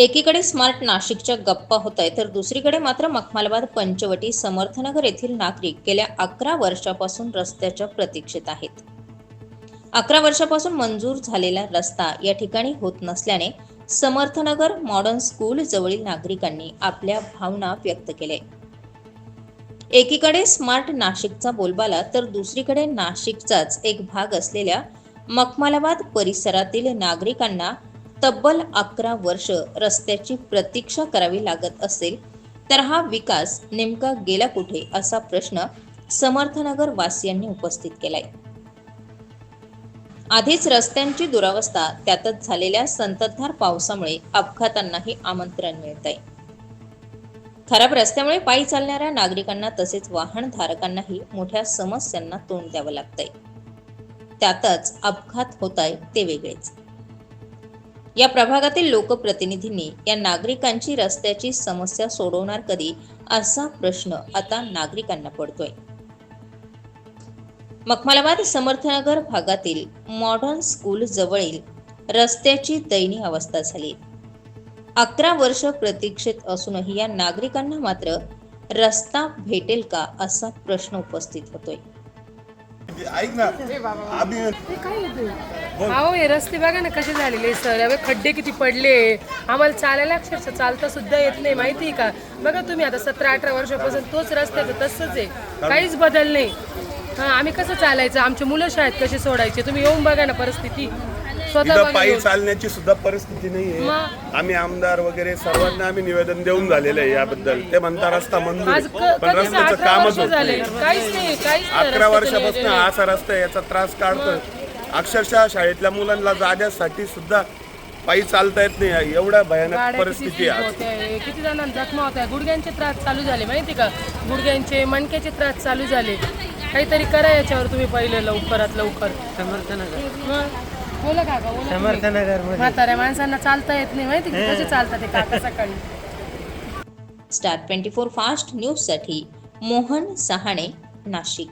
एकीकडे स्मार्ट नाशिकच्या गप्पा होत आहे तर दुसरीकडे मात्र मखमालाबाद पंचवटी समर्थनगर येथील नागरिक गेल्या अकरा वर्षापासून रस्त्याच्या प्रतीक्षेत आहेत. अकरा वर्षापासून मंजूर झालेला रस्ता या ठिकाणी होत नसल्याने समर्थनगर मॉडर्न स्कूल जवळील नागरिकांनी आपल्या भावना व्यक्त केल्या. एकीकडे स्मार्ट नाशिकचा बोलबाला तर दुसरीकडे नाशिकचाच एक भाग असलेल्या मखमालाबाद परिसरातील नागरिकांना तब्बल अकरा वर्ष रस्त्याची प्रतीक्षा करावी लागत असेल तर हा विकास नेमका गेला कुठे असा प्रश्न समर्थनगर वासियांनी उपस्थित केलाय. आधीच रस्त्यांची दुरावस्था त्यातच झालेल्या संततधार पावसामुळे अपघातांनाही आमंत्रण मिळत आहे खराब रस्त्यामुळे पायी चालणाऱ्या नागरिकांना तसेच वाहनधारकांनाही मोठ्या समस्यांना तोंड द्यावं लागतंय. त्यातच अपघात होत आहे ते वेगळेच. या प्रभागातील लोकप्रतिनिधींनी या नागरिकांची रस्त्याची समस्या सोडवणार कधी असा प्रश्न आता नागरिकांना पडतोय. मखमालाबाद समर्थनगर भागातील मॉडर्न स्कूल जवळील रस्त्याची दयनीय अवस्था झाली. अकरा वर्ष प्रतीक्षेत असूनही या नागरिकांना मात्र रस्ता भेटेल का असा प्रश्न उपस्थित होतोय. ऐक ना आम्ही काय अहो हे रस्ते बघा ना कसे झालेले सर. अवे खड्डे किती पडले. आम्हाला चालायला अक्षरशः चालता सुद्धा येत नाही माहिती आहे का? बघा तुम्ही आता सतरा अठरा वर्षापासून तोच रस्त्याचं तसंच आहे. काहीच बदल नाही. हा आम्ही कसं चालायचं? आमचे मुलं शाळेत कसे सोडायचे? तुम्ही येऊन बघा ना परिस्थिती. इथं बघा पायी. चालण्याची सुद्धा परिस्थिती नाहीये. मग? आम्ही आमदार वगैरे सर्वांना आम्ही निवेदन देऊन झालेलं आहे याबद्दल. ते म्हणता रस्ता मंजूर आज आहे. क- पण रस्त्याचं कामच होत नाही नाही नाही अकरा वर्षापासून. हा असा रस्ता आहे, याचा त्रास काढतोय. अक्षरशः शाळेतल्या मुलांना जाण्यासाठी सुद्धा पायी चालता येत नाही. एवढ्या भयानक परिस्थिती आहे किती जणांना जखमा होत्या गुडघ्यांचे त्रास चालू झाले माहिती का? गुडघ्यांचे मणक्याचे त्रास चालू झाले. काहीतरी करा याच्यावर तुम्ही पहिले लवकरात लवकर. समर्थनगर. बोला काका बोला समर्थनगरमध्ये म्हाताऱ्या माणसांना चालता येत नाही माहिती का? कसे चालतात ते काका सकाळी? स्टार ट्वेंटी फोर फास्ट न्यूजसाठी मोहन सहाणे नाशिक.